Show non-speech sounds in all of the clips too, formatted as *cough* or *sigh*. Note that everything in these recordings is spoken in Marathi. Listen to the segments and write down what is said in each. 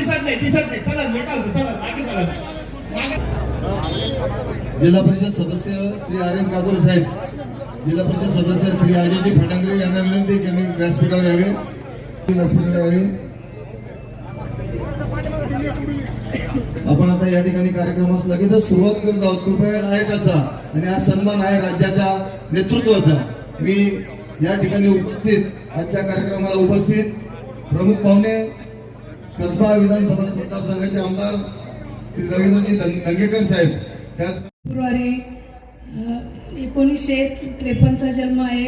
दिसत नाही दिसत नाही. चला चला जिल्हा परिषद सदस्य श्री आर एम साहेब. जिल्हा परिषद सदस्य श्री अजयजी फटांगरे यांना विनंती त्यांनी व्यासपीठावर यावे. व्यासपीठावर यावे. आपण आता या ठिकाणी कार्यक्रमास लगेचच सुरुवात करत आहोत. कृपया नायकाचा आणि हा सन्मान आहे राज्याच्या नेतृत्वाचा. मी या ठिकाणी उपस्थित आजच्या कार्यक्रमाला उपस्थित प्रमुख पाहुणे कसबा विधानसभा मतदारसंघाचे आमदार श्री रवींद्रजी दंगेकर साहेब. त्या फेब्रुवारी एकोणीसशे त्रेपन्नचा जन्म आहे.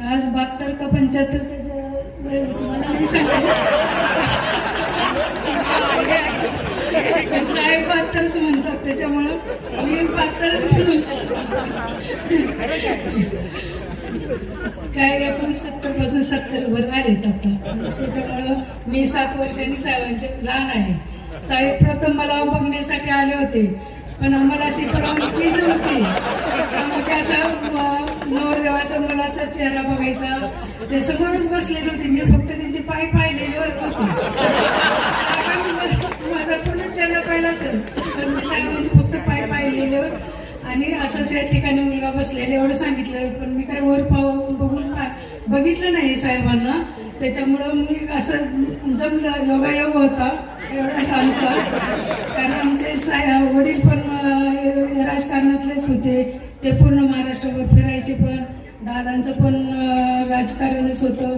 आज बहात्तर का पंच्याहत्तरचा ज- वय नाही साहेब बहात्तरच म्हणतात त्याच्यामुळं मी बहात्तरच म्हणू शकतो. काय आपण सत्तरपासून सत्तर वर आलेत आता. त्याच्यामुळं मी सात वर्षांनी साहेबांचे लहान आहे. साहेब प्रथम मला बघण्यासाठी आले होते पण आम्हाला अशी परवानगी नव्हती. असा नवरदेवाचा मुलाचा चेहरा बघायचा. ते सगळंच बसलेली होती. मी फक्त त्यांचे पाय पाहिले होते साहेबांनी मला- माझा पूर्ण चेहरा पाहिला असेल तर मी साहेबांचे फक्त पाय पाहिलेले आणि असंच या ठिकाणी मुलगा बसलेला एवढं सांगितलं पण मी काय वर पाहून बघून बघितलं नाही साहेबांना. त्याच्यामुळं मी असं जमलं योगायोग होता एवढा आमचा. कारण आमचे साहेब वडील पण राजकारणातलेच होते. ते पूर्ण महाराष्ट्रभर फिरायचे पण. दादांचं पण राजकारणच होतं.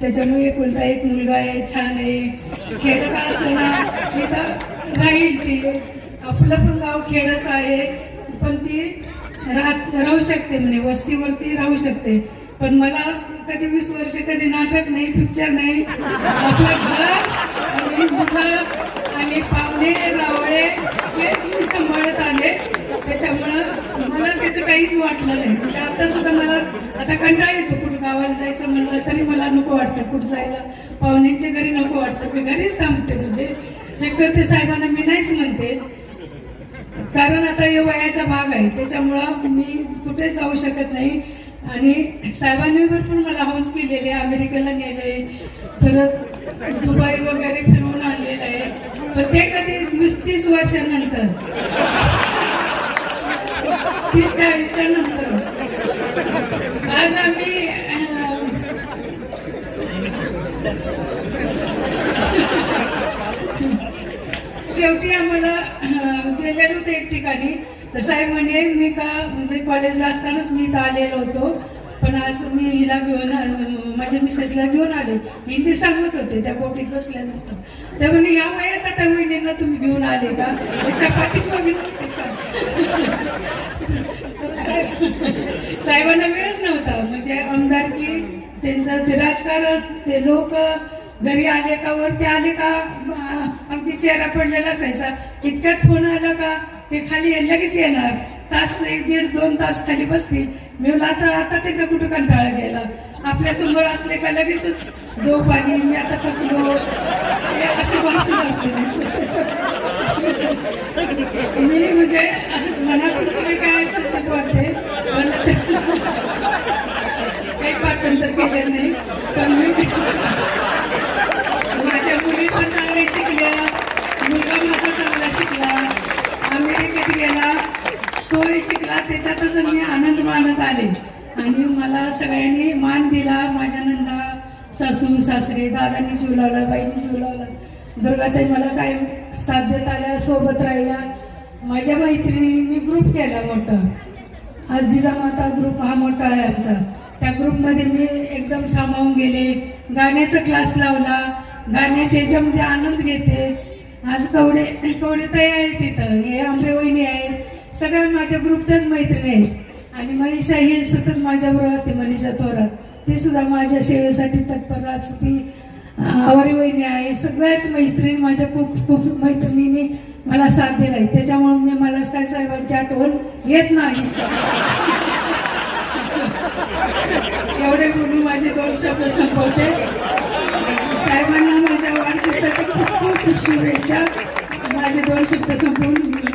त्याच्यामुळे कोणता एक मुलगा आहे छान आहे. खेड का असं ना राहील ती. आपलं पण गाव खेडच आहे. पण ती राहत राहू शकते म्हणे वस्तीवरती राहू शकते. पण मला कधी वीस वर्ष कधी नाटक नाही पिक्चर नाही. आपलं घर आणि आणि पाहुणे रावळे हेच मी सांभाळत आले त्याच्यामुळं मला त्याचं काहीच वाटलं नाही. म्हणजे आता सुद्धा मला आता कंटाळ येतो कुठं गावाला जायचं म्हणलं तरी मला नको वाटतं. कुठं जायला पाहुण्यांच्या घरी नको वाटतं. मी घरीच थांबते. म्हणजे शक्यतो साहेबांना मी नाहीच म्हणते. कारण आता हे भाग आहे. त्याच्यामुळं मी कुठे जाऊ शकत नाही. आणि साहेबांनी भरपूर मला हाऊस केलेले आहे अमेरिकेला नेले परत दुबई वगैरे फिरवून आणलेलं आहे. पण ते कधी वीस तीस वर्षानंतर. तीस चाळीसच्या नंतर. आज आम्ही शेवटी आम्हाला अं, गेलेलो एक ठिकाणी. तर साहेब म्हणे मी का म्हणजे कॉलेजला असतानाच मी इथं आलेलो होतो. पण आज मी हिला घेऊन आ- माझ्या मिसेसला घेऊन आले. मी ते सांगत होते त्या बोटीत बसल्यानंतर त्या म्हणे या वयात आता वहिनींना तुम्ही घेऊन आले का? त्याच्या पाठीत बघितलं होते का? *laughs* साहेबांना वेळच नव्हता. म्हणजे आमदारकी त्यांचं ते राजकारण ते लोक घरी आले का वरती आले का अगदी चेहरा पडलेला असायचा इतक्यात फोन आला का ते खाली लगेच येणार. तास एक दीड दोन तास खाली बसतील. मी आता आता त्याचा कुठं कंटाळा गेला? आपल्यासमोर असले का लगेचच जो पाणी मी आता थकलो असं असे भाषण असते. मी म्हणजे मनातून सगळे काय असेल ते बोलते. पण काही पाठांतर केलं नाही पण मी माझ्या मुली पण चांगल्या शिकल्या मुलगा माझा चांगला शिकला अमेरिकेत गेला? तोही शिकला त्याच्यातच मी आनंद मानत आले. आणि मला सगळ्यांनी मान दिला माझ्या नंदा सासू सासरे दादांनी जीव लावला बाईंनी जीव लावला. दुर्गाताई मला काय साथ देत आल्या सोबत राहिल्या. माझ्या मैत्रिणी मी ग्रुप केला मोठा. आज जिजामाता ग्रुप हा मोठा आहे आमचा. त्या ग्रुपमध्ये मी एकदम सामावून गेले. गाण्याचा क्लास लावला. गाण्याच्या याच्यामध्ये आनंद घेते आज कवडे कवडे ताई आहेत तिथं. हे आंबे वहिनी आहेत. सगळ्या माझ्या ग्रुपच्याच मैत्रिणी आहेत. आणि मनीषा ही सतत माझ्याबरोबर असते मनीषा थोरात. ती सुद्धा माझ्या सेवेसाठी तत्पर असते आवरी वहिनी आहे. सगळ्याच मैत्रिणी माझ्या खूप खूप मैत्रिणींनी मला साथ दिलाय त्याच्यामुळे मी मला काय साहेबांची आठवण येत नाही. एवढे बोलून माझे दोन शब्द संपवते. साहेबांना माझ्या वाढदिवसाच्या खूप खूप शुभेच्छा. माझे दोन शब्द संपवून